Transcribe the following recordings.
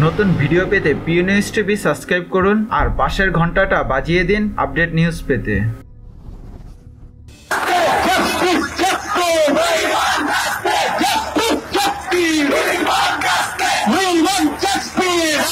নতুন ভিডিও পেতে পিও news TV subscribe করুন আর পাশের ঘন্টাটা বাজিয়ে দিন আপডেট নিউজ পেতে! We want justice!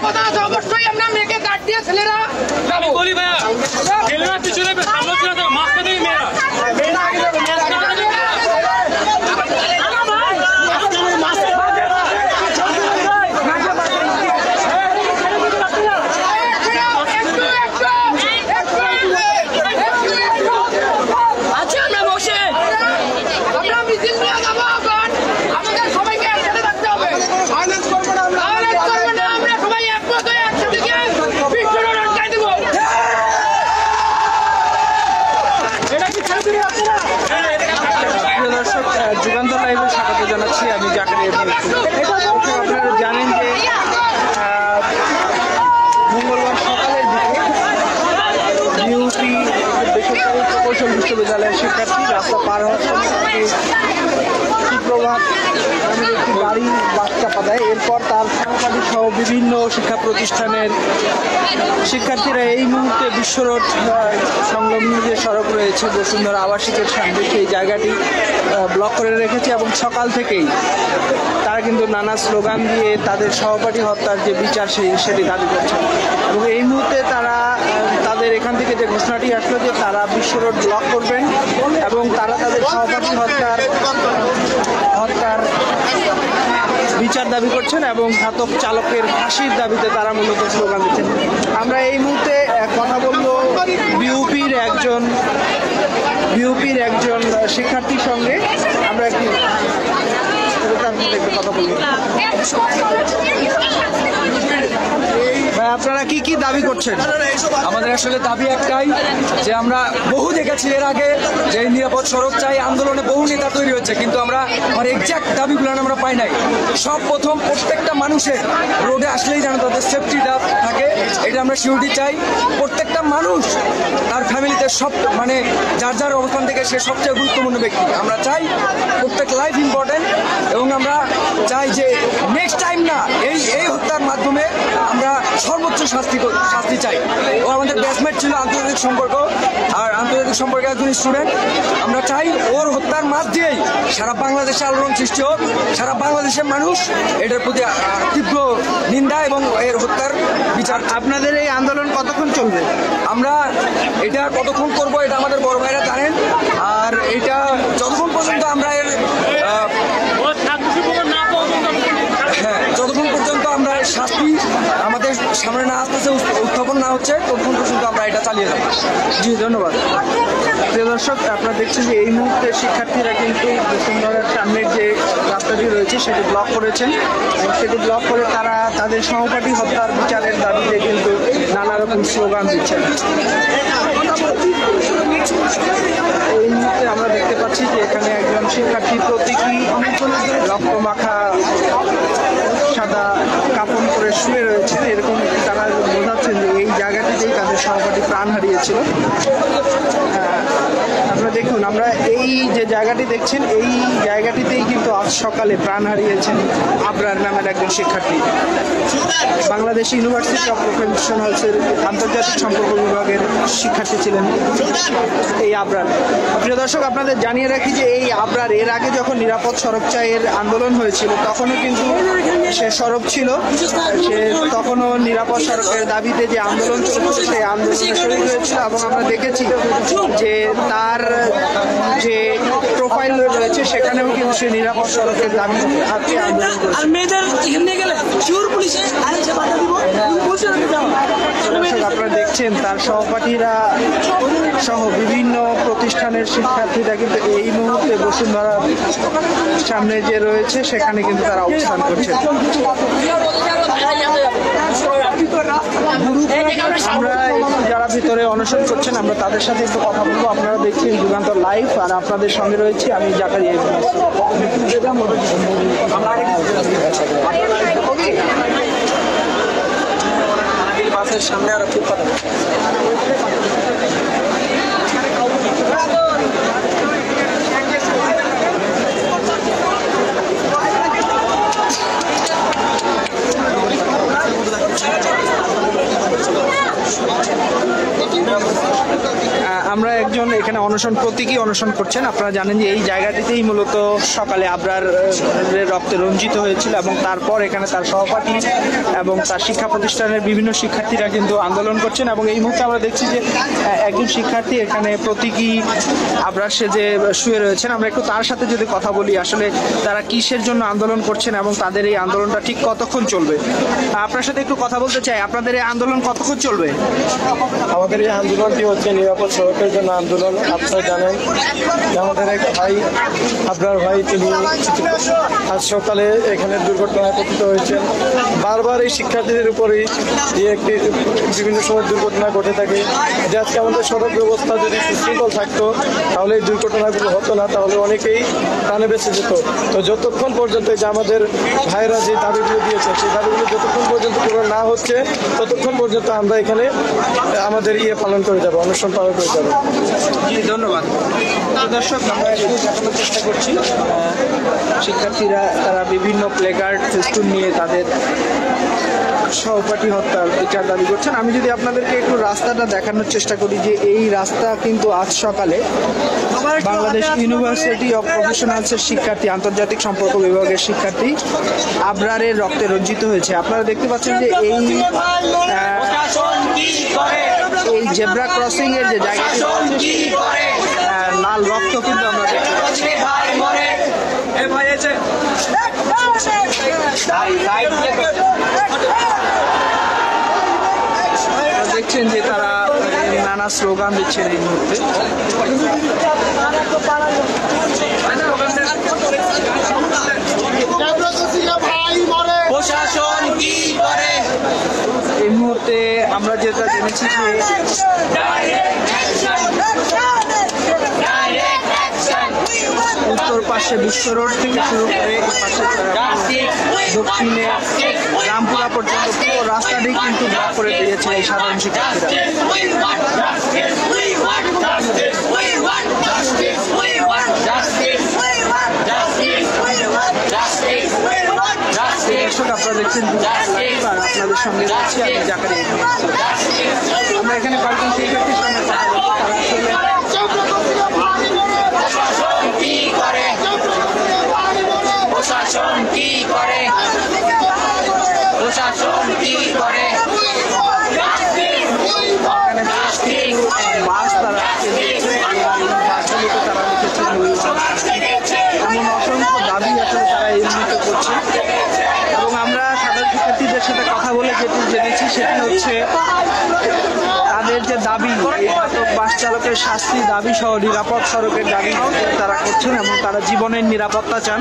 কথা আছে অবশ্যই আমরা মেয়েকে কাঠ দিয়ে ছেলেরা যাব বলি ভাইয়া ছেলেরা পিছনে সামনে ছিল দিয়ে মেয়েরা আমরা বসে আমরা মিছিল নিয়ে যাব এখন আমাদের সবাইকে একসাথে থাকতে হবে ভায়োলেন্স করব না আমরা ভায়োলেন্স করব না আমরা সবাই একমত হয়ে একসাথে গিয়ে বিশ্বরোড আটকাই দেবো এটা কি ছেড়ে আপনারা প্রিয় দর্শক আহ, যুগান্তর লাইভে স্বাগত জানাচ্ছি আমি জাকারিয়া মিল্টু। আপনারা জানেন যে আহ, মঙ্গলবার সকালের দিকে ইউপি বেসরকারি প্রকৌশল বিশ্ববিদ্যালয়ের শিক্ষার্থী, রাস্তা পার হওয়ার সময় তাকে একটি গাড়ি বাচ্চা দেয় এরপর তার সহপাঠী সহ বিভিন্ন শিক্ষা প্রতিষ্ঠানের শিক্ষার্থীরা এই মুহূর্তে বিশ্বরোড সংলগ্ন যে সড়ক রয়েছে বসুন্ধরা আবাসিকের সামনে, সেই জায়গাটি ব্লক করে রেখেছে এবং সকাল থেকেই তারা কিন্তু নানা স্লোগান দিয়ে তাদের সহপাঠী হত্যার যে বিচার, সেই সেটি দাবি করছে। এবং এই মুহূর্তে তারা যে আসলো যে তারা বিশ্বরোড ব্লক করবেন এবং তারা তাদের সহপাঠী হত্যার হত্যার বিচার দাবি করছেন এবং ঘাতক চালকের ফাঁসির দাবিতে তারা মূলত স্লোগান দিচ্ছেন। আমরা এই মুহূর্তে কথা বলব বিউপির একজন বিউপির একজন শিক্ষার্থীর সঙ্গে। আমরা একটি কথা বলব কি কি দাবি করছেন? আমাদের আসলে দাবি একটাই, যে আমরা বহু দেখেছি এর আগে যে নিরাপদ সড়ক চাই, আন্দোলনে বহু নেতা তৈরি হচ্ছে কিন্তু আমরা আমার এক্সাক্ট দাবিগুলো আমরা পাই নাই। সব প্রথম প্রত্যেকটা মানুষের রোডে আসলেই যেন তাদের সেফটিটা থাকে, এটা আমরা সিউরিটি চাই। প্রত্যেকটা মানুষ তার ফ্যামিলিতে সব মানে যার যার অবস্থান থেকে সে সবচেয়ে গুরুত্বপূর্ণ ব্যক্তি। আমরা চাই প্রত্যেক লাইফ ইম্পর্টেন্ট এবং আমরা চাই যে নেক্সট টাইম না, এই এই হত্যার মাধ্যমে আমরা সর্বোচ্চ শাস্তি শাস্তি চাই। ও আমাদের ব্যাচমেট ছিল আন্তর্জাতিক সম্পর্ক আর আন্তর্জাতিক সম্পর্কে একজন স্টুডেন্ট আমরা চাই ওর হত্যার মাঝ দিয়েই সারা বাংলাদেশে আলোড়ন সৃষ্টি হোক সারা বাংলাদেশের মানুষ এটার প্রতি তীব্র নিন্দা এবং এর হত্যার বিচার আপনাদের এই আন্দোলন কতক্ষণ চলবে? আমরা এটা কতক্ষণ করব এটা আমাদের বড় ভাইরা জানেন আর এটা যতক্ষণ পর্যন্ত আমরা এর আহ, ও ছাত্র শিক্ষক না পাওয়া পর্যন্ত হ্যাঁ যতক্ষণ পর্যন্ত আমরা এর শাস্তি আমাদের সামনে না আসতেছে উত- উত্থাপন না হচ্ছে ততক্ষণ পর্যন্ত আমরা এটা চালিয়ে যাব। জি, ধন্যবাদ। প্রিয় দর্শক, আপনারা দেখছেন যে এই মুহূর্তে শিক্ষার্থীরা কিন্তু বসুন্ধরার সামনের যে রাস্তাটি রয়েছে, সেটি ব্লক করেছেন। সেটি ব্লক করে তারা তাদের সহপাঠী হত্যার বিচারের দাবিতে কিন্তু নানা রকম স্লোগান দিচ্ছেন। এই মুহূর্তে আমরা দেখতে পাচ্ছি যে এখানে একজন শিক্ষার্থী প্রতীকী রক্ত মাখা সাদা কাপড় পরে শুয়ে রয়েছে এরকম তারা সহপাঠী প্রাণ হারিয়েছিল। আপনারা দেখুন, আমরা এই যে জায়গাটি দেখছেন, এই জায়গাটিতেই কিন্তু আজ সকালে প্রাণ হারিয়েছেন আবরার নামের একজন শিক্ষার্থী। বাংলাদেশ ইউনিভার্সিটি অফ প্রফেশনালসের আন্তর্জাতিক সম্পর্ক বিভাগের শিক্ষার্থী ছিলেন এই আবরার। প্রিয় দর্শক, আপনাদের জানিয়ে রাখি যে এই আবরার এর আগে যখন নিরাপদ সড়ক চায়ের আন্দোলন হয়েছিল, তখনও কিন্তু সে সড়ক ছিল। সে তখনও নিরাপদ সড়কের দাবিতে যে আন্দোলন চলছিল, সেই আন্দোলনে শরীর হয়েছিল এবং আমরা দেখেছি যে তার যে প্রোফাইল রয়েছে সেখানেও কিন্তু সে নিরাপদ সড়কের দাবি হাতে আন্দোলন আর মেয়েদের এখানে গেলে শিওর পুলিশে আরে বাধা দিব? বলছে না যাও দর্শক আপনারা দেখছেন তার সহপাঠীরা সহ বিভিন্ন প্রতিষ্ঠানের শিক্ষার্থীরা কিন্তু এই মুহূর্তে বসুন্ধরা সামনে যে রয়েছে সেখানে কিন্তু তারা অবস্থান করছে। আমরা যারা ভিতরে অনশন করছেন আমরা তাদের সাথে একটু কথা বলব। আপনারা দেখছেন যুগান্তর লাইভ আর আপনাদের সঙ্গে রয়েছি আমি জাকারিয়া ইবনে বাসের সামনে আরও আছে। আহ, আমরা একজন এখানে অনশন প্রতীকী অনশন করছেন। আপনারা জানেন যে এই জায়গাটিতেই মূলত সকালে আবরার রক্তে রঞ্জিত হয়েছিল এবং তারপর এখানে তার সহপাঠী এবং তার শিক্ষা প্রতিষ্ঠানের বিভিন্ন শিক্ষার্থীরা কিন্তু আন্দোলন করছেন এবং এই মুহূর্তে আমরা দেখছি যে একজন শিক্ষার্থী এখানে প্রতীকী আবরার সেজে শুয়ে রয়েছেন। আমরা একটু তার সাথে যদি কথা বলি, আসলে তারা কিসের জন্য আন্দোলন করছেন এবং তাদের এই আন্দোলনটা ঠিক কতক্ষণ চলবে? আপনার সাথে একটু কথা বলতে চাই। আপনাদের এই আন্দোলন কতক্ষণ চলবে? আমাদের এই আন্দোলনটি হচ্ছে নিরাপদ সড়কের জন্য আন্দোলন, আপনারা জানেন আমাদের এক ভাই আপনার ভাই, তিনি আজ সকালে এখানে দুর্ঘটনায় পতিত হয়েছেন। বারবার এই শিক্ষার্থীদের উপরেই যে একটি বিভিন্ন সময় দুর্ঘটনা ঘটে থাকে। যে আজকে আমাদের সড়ক ব্যবস্থা যদি সুশৃঙ্খল থাকতো, তাহলে এই দুর্ঘটনাগুলো হতো না, তাহলে অনেকেই প্রাণে বেঁচে যেত। তো যতক্ষণ পর্যন্ত যে আমাদের ভাইরা যে দাবিগুলো দিয়েছে, সেই দাবিগুলো যতক্ষণ পর্যন্ত পূরণ না হচ্ছে, ততক্ষণ পর্যন্ত আমরা এখানে আমাদের ইয়ে পালন করে যাব অনুষ্ঠান পালন করে যাব। জি ধন্যবাদ। দর্শক আমরা একটু চেষ্টা করছি শিক্ষার্থীরা তারা বিভিন্ন প্লেকার্ড ফেস্টুন নিয়ে তাদের সহপাঠী হত্যার বিচার দাবি করছেন। আমি যদি আপনাদেরকে একটু রাস্তাটা দেখানোর চেষ্টা করি যে এই রাস্তা কিন্তু আজ সকালে বাংলাদেশ ইউনিভার্সিটি অফ প্রফেশনালসের শিক্ষার্থী আন্তর্জাতিক সম্পর্ক বিভাগের শিক্ষার্থী আবরারের রক্তে রঞ্জিত হয়েছে। আপনারা দেখতে পাচ্ছেন যে এই এই জেব্রা ক্রসিং এর যে জায়গাটি লাল রক্ত কিন্তু আমরা দেখতে পাচ্ছি। দেখছেন যে তারা নানা স্লোগান দিচ্ছেন এই মুহূর্তে। প্রশাসন কি করে? এই মুহূর্তে আমরা যেটা জেনেছি যে উত্তর পাশে বিশ্ব রোড থেকে শুরু করে পাশে দক্ষিণে রামপুরা পর্যন্ত পুরো রাস্তাটি কিন্তু ব্লক করে দিয়েছে এই সাধারণ শিক্ষার্থীরা। আপনাদের সঙ্গে আমরা এখানে কয়েকজন শিক্ষার্থীর সঙ্গে কথা বলব, তারা আসলে প্রশাসন কি করে? প্রশাসন কি করে? তারা বাসগুলোতে তারা এমন দাবি আসলে করছে এবং আমরা সাধারণ শিক্ষার্থীদের সাথে কথা বলে যেটি জেনেছি সেটি হচ্ছে তাদের যে দাবি এই ঘাতক বাস চালকের শাস্তি দাবি সহ নিরাপদ সড়কের দাবি তারা করছেন এবং তারা জীবনের নিরাপত্তা চান।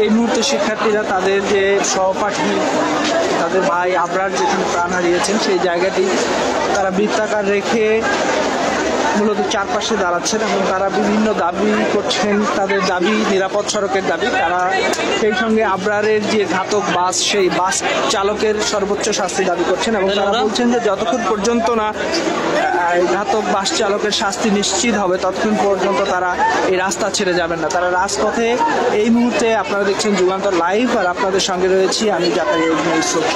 এই মুহূর্তে শিক্ষার্থীরা তাদের যে সহপাঠী তাদের ভাই আবরার যেখানে প্রাণ হারিয়েছেন সেই জায়গাটি তারা বৃত্তাকার রেখে মূলত চারপাশে দাঁড়াচ্ছেন এবং তারা বিভিন্ন দাবি করছেন তাদের দাবি নিরাপদ সড়কের দাবি। তারা সেই সঙ্গে আবরারের যে ঘাতক বাস সেই বাস চালকের সর্বোচ্চ শাস্তি দাবি করছেন এবং তারা বলছেন যে যতক্ষণ পর্যন্ত না এই ঘাতক বাস চালকের শাস্তি নিশ্চিত হবে ততক্ষণ পর্যন্ত তারা এই রাস্তা ছেড়ে যাবেন না। তারা রাজপথে এই মুহূর্তে আপনারা দেখছেন যুগান্তর লাইভ আর আপনাদের সঙ্গে রয়েছি আমি জাকারিয়া ইবনে ইউসুফ।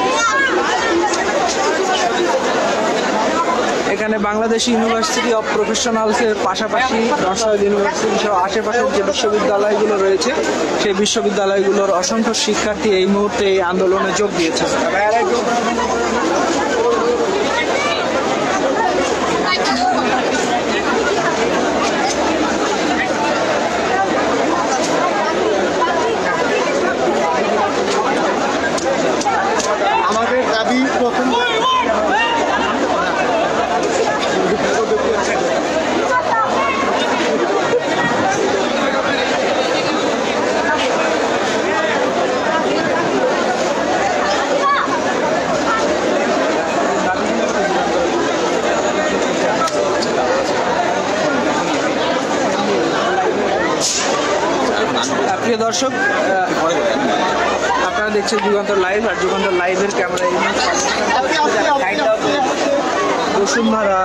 এখানে বাংলাদেশ ইউনিভার্সিটি অফ প্রফেশনালসের পাশাপাশি নরসদ ইউনিভার্সিটি সহ আশেপাশের যে বিশ্ববিদ্যালয়গুলো রয়েছে, সেই বিশ্ববিদ্যালয়গুলোর অসংখ্য শিক্ষার্থী এই মুহূর্তে এই আন্দোলনে যোগ দিয়েছে প্রিয় দর্শক আপনারা দেখছেন যুগান্তর লাইভ, আর যুগান্তর লাইভের ক্যামেরা বসুন্ধরা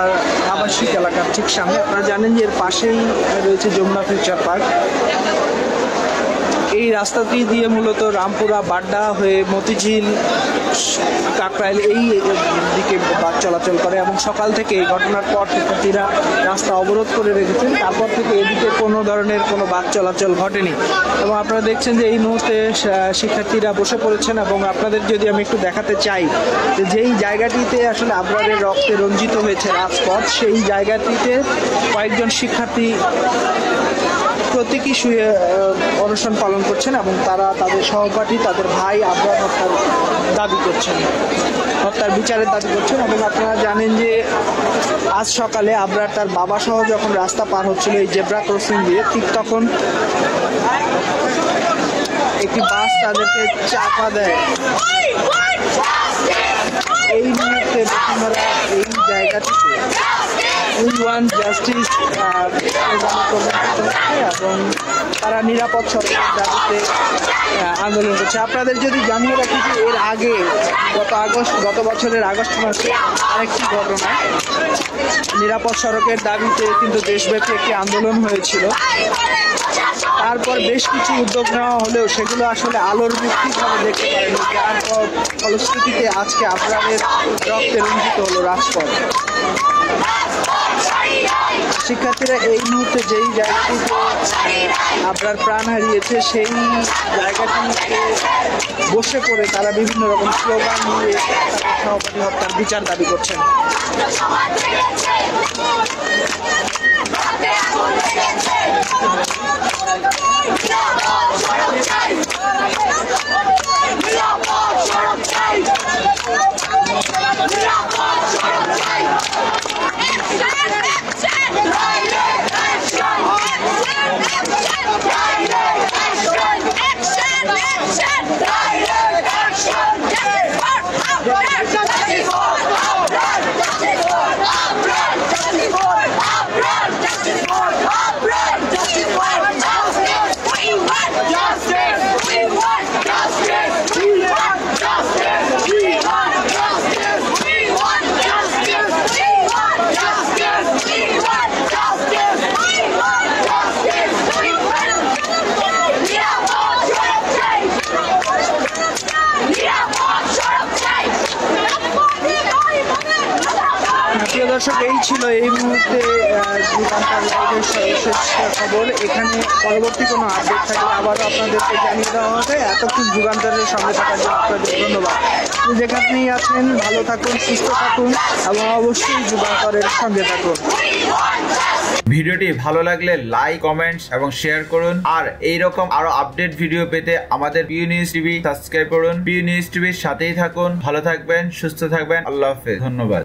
আবাসিক এলাকার ঠিক সামনে। আপনারা জানেন যে এর পাশেই রয়েছে যমুনা ফিউচার পার্ক। এই রাস্তাটি দিয়ে মূলত রামপুরা বাড্ডা হয়ে মতিঝিল কাকরাইল এই দিকে বাস চলাচল করে এবং সকাল থেকে এই ঘটনার পর শিক্ষার্থীরা রাস্তা অবরোধ করে রেখেছেন। তারপর থেকে এদিকে কোনো ধরনের কোনো বাস চলাচল ঘটেনি। এবং আপনারা দেখছেন যে এই মুহূর্তে শিক্ষার্থীরা বসে পড়েছেন এবং আপনাদের যদি আমি একটু দেখাতে চাই, যে যেই জায়গাটিতে আসলে আবরারের রক্তে রঞ্জিত হয়েছে রাজপথ, সেই জায়গাটিতে কয়েকজন শিক্ষার্থী প্রতীকী শুয়ে অনশন পালন করছেন এবং তারা তাদের সহপাঠী, তাদের ভাই আবরার হত্যার দাবি করছেন। হত্যার বিচারের দাবি করছেন এবং আপনারা জানেন যে আজ সকালে আবরার তার বাবা সহ যখন রাস্তা পার হচ্ছিল এই জেব্রা ক্রসিং দিয়ে, ঠিক তখন একটি বাস তাদেরকে চাপা দেয়। এই মুহূর্তে এই জায়গাটিতে উই ওয়ান জাস্টিস এবং তারা নিরাপদ সড়কের দাবিতে আন্দোলন করছে। আপনাদের যদি জানিয়ে রাখি যে এর আগে গত আগস্ট, গত বছরের আগস্ট মাসে আরেকটি ঘটনা, নিরাপদ সড়কের দাবিতে কিন্তু দেশব্যাপী একটি আন্দোলন হয়েছিল। তারপর বেশ কিছু উদ্যোগ নেওয়া হলেও সেগুলো আসলে আলোর মুক্তিভাবে দেখতে পারেনি যার ফলশ্রুতিতে আজকে আপনাদের রক্তে রঞ্জিত হলো রাজপথ। শিক্ষার্থীরা এই মুহূর্তে যেই জায়গাটিতে আপনার প্রাণ হারিয়েছে, সেই জায়গাটিতে বসে পড়ে তারা বিভিন্ন রকম স্লোগান তাদের সহপাঠী হত্যার বিচার দাবি করছেন। ছিল এই মুহূর্তে যুগান্তর লাইভের খবর এখানে পরবর্তী কোনো আপডেট থাকলে আবারও আপনাদেরকে জানিয়ে দেওয়া হবে। এতক্ষণ যুগান্তরের সঙ্গে থাকার জন্য আপনাদের ধন্যবাদ। যেখানেই আছেন, ভালো থাকুন, সুস্থ থাকুন এবং অবশ্যই যুগান্তরের সঙ্গে থাকুন। ভিডিওটি ভালো লাগলে লাইক কমেন্টস এবং শেয়ার করুন। আর এই রকম আরও আপডেট ভিডিও পেতে আমাদের পিউ নিউজ টিভি সাবস্ক্রাইব করুন। পিউ নিউজ টিভির সাথেই থাকুন। ভালো থাকবেন, সুস্থ থাকবেন। আল্লাহ হাফেজ। ধন্যবাদ।